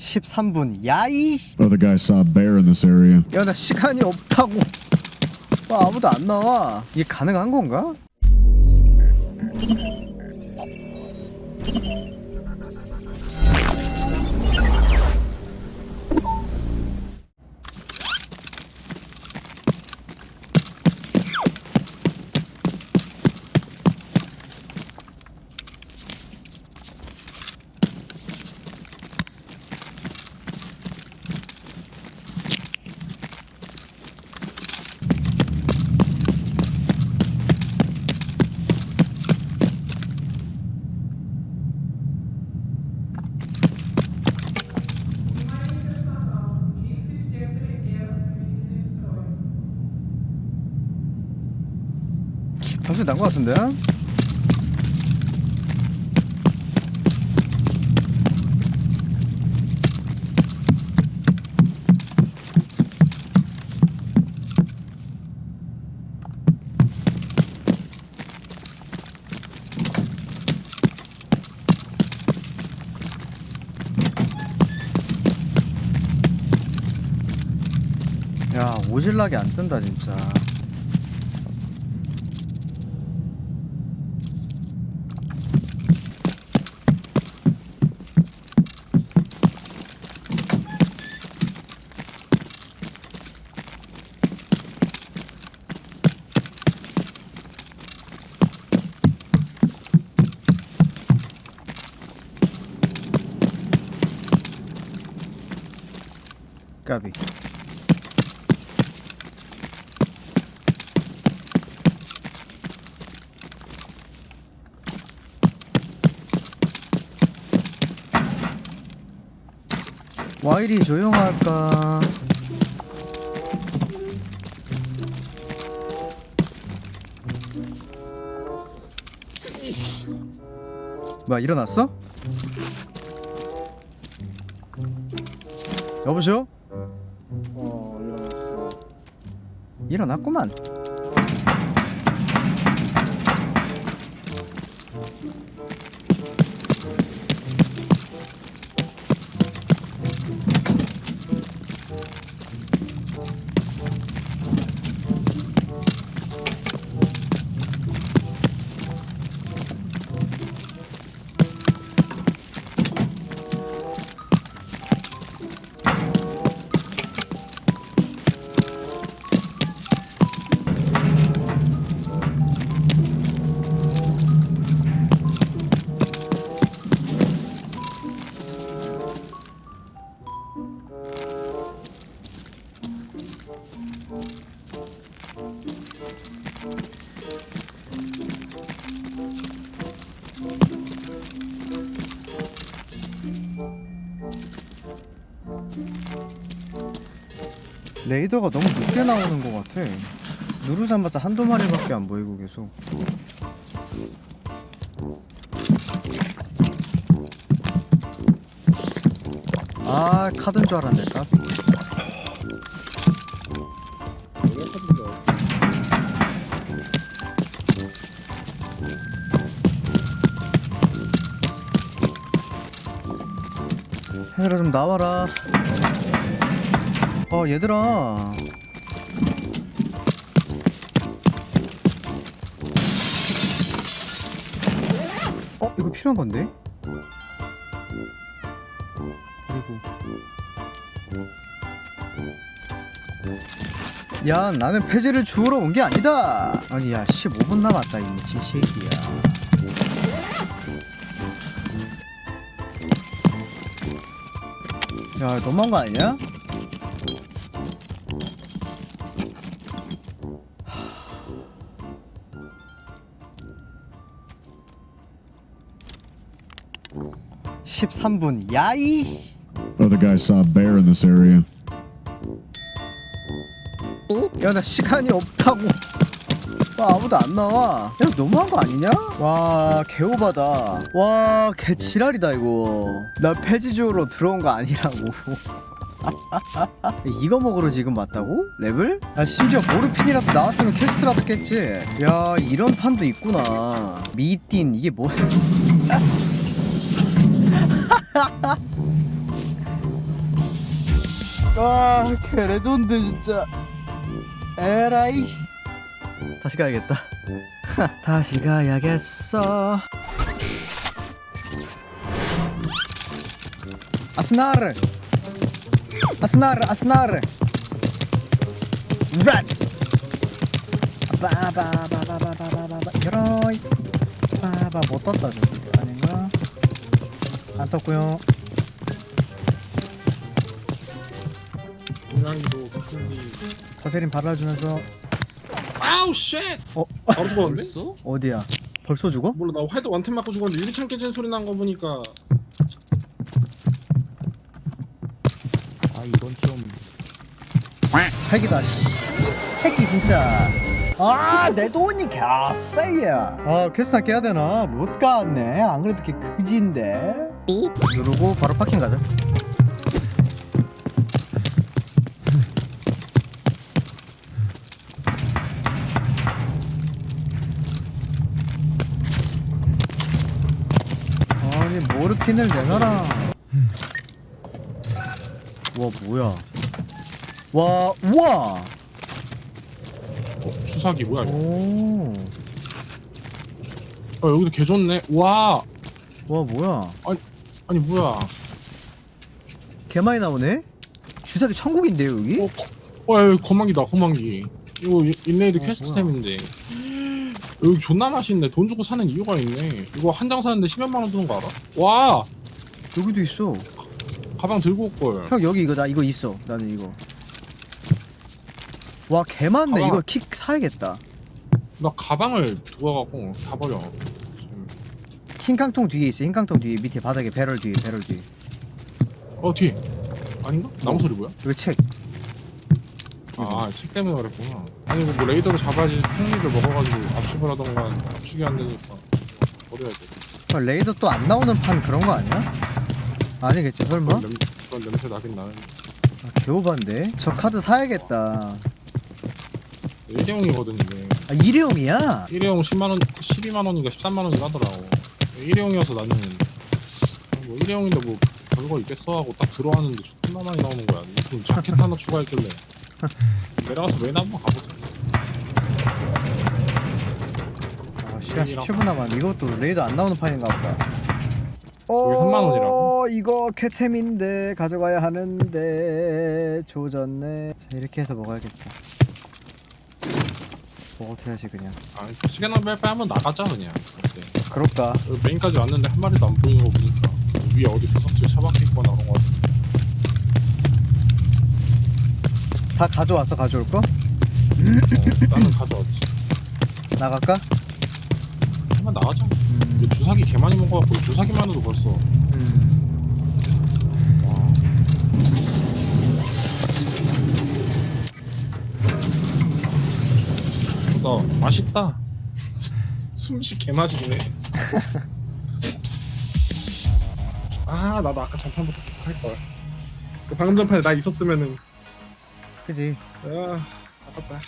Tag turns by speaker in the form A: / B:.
A: 13분 야이씨
B: Other guy saw a bear in this area.
A: 야 나 시간이 없다고 아, 아무도 안 나와 이게 가능한 건가? 잠시 난것 같은데? 야 오질락이 안 뜬다 진짜 까비 와 이리 조용할까 뭐야 일어났어? 여보세요? 일어났구만 레이더가 너무 늦게 나오는 것 같아. 누르자마자 한두 마리밖에 안 보이고 계속. 아 카드인 줄 알았네 까 얘들아 좀 나와라 어 얘들아. 어 이거 필요한 건데? 그리고. 야 나는 폐지를 주우러 온 게 아니다. 아니 야 15분 남았다 이 미친 새끼야. 야 너무한 거 아니냐? (13분) 야이씨.
B: Other guy saw a bear in this area.
A: 야 나 시간이 없다고. 와 아무도 안 나와. 야 너무한 거 아니냐? 와 개오바다. 와 개지랄이다 이거. 나 폐지주로 들어온 거 아니라고. 이거 먹으러 지금 왔다고? 랩을? 야 심지어 모르핀이라도 나왔으면 퀘스트라도 깼지. 야 이런 판도 있구나. 미띤 이게 뭐야 아, 개 레전드 진짜. 에라이. 씨. 다시 가야겠다. 다시 가야겠어. 아스나르. 아스나르, 아스나르. 란. 바바바바바바바바바. 여러이. 바바 못 떴다 저기 아닌가? 안 떴고요. 터세린 발라주면서.
C: 아우 쉣!
A: 어?
C: 바로 죽었는데?
A: 어디야? 벌써 죽어?
C: 몰라 나 화이트 원템 맞고 죽었는데 유리창 깨지는 소리 난 거 보니까.
D: 아 이건 좀.
A: 핵이다 씨. 핵이 진짜. 아내 돈이 개싸이야. 아 퀘스트 깨야 되나? 못 갔네. 안 그래도 개 그지인데 삐 누르고 바로 파킹 가자. 아니 모르핀을 내놔라. 와 뭐야? 와 우와!
C: 어, 주사기 뭐야 이거?
A: 오,
C: 아 여기도 개 좋네. 와!
A: 와 뭐야?
C: 아니 뭐야
A: 개 많이 나오네. 주사기 천국인데요 여기?
C: 어, 거, 어 여기 거만기다 거만기 이거 인- 인레이드
A: 어,
C: 퀘스트템인데 여기 존나 맛있네 돈 주고 사는 이유가 있네 이거 한 장 사는데 10몇만 원 드는 거 알아? 와
A: 여기도 있어.
C: 가방 들고 올 걸
A: 형 여기 이거 나 이거 있어. 나는 이거. 와 개 많네.
C: 가방.
A: 이거 킥 사야겠다.
C: 나 가방을 두고 가고 다 버려.
A: 흰 깡통 뒤에 있어. 흰 깡통 뒤에 밑에 바닥에 배럴 뒤에 배럴 뒤에.
C: 어 뒤에 아닌가? 나무 소리 뭐야?
A: 여기 책.
C: 아, 책 때문에 그랬구나. 아니 뭐, 뭐 레이더를 잡아야지 탱리를 먹어가지고 압축을 하던가 압축이 안 되니까 버려야 돼.
A: 어, 레이더 또 안 나오는 판 그런 거 아니야? 아니겠지 설마?
C: 그건, 냄, 그건 냄새 나긴 나는데.
A: 아, 개오반데. 저 카드 사야겠다.
C: 일회용이거든 이게.
A: 아 일회용이야.
C: 일회용 10만 원, 12만 원인가 13만 원인가 하더라고. 일회용이어서 나는 뭐 일회용인데 뭐 별거 있겠어 하고 딱 들어왔는데 존나 많이 나오는 거야. 그럼 자켓 하나 추가했길래 내려가서 메인 한번 가보자.
A: 아, 시간 17분 남았. 이것도 레이더 안 나오는 판인가 보다.
C: 저게 3만 원이라고?
A: 어, 이거 쾌템인데 가져가야 하는데 조졌네. 자, 이렇게 해서 먹어야겠다. 뭐 어떻게 하지 그냥.
C: 아, 낭비 할바 한번 나가자 그냥. 이제.
A: 그럴까?
C: 여기 메인까지 왔는데 한 마리도 안 보이는 거 보니까 위에 어디 구석지에 처박혀 있거나 그런 거 같은데.
A: 다 가져왔어 가져올 거?
C: 어, 나는 가져왔지.
A: 나갈까?
C: 한번 나가자.
A: 음,
C: 주사기 개 많이 먹어갖고 주사기만 해도 벌써
A: 음.
C: 와. 나 맛있다. 숨쉬 개 맛있네. 아 나도 아까 전판부터 계속 할 걸. 그 방금 전판에 나 있었으면은
A: 그지.
C: 아 아깝다.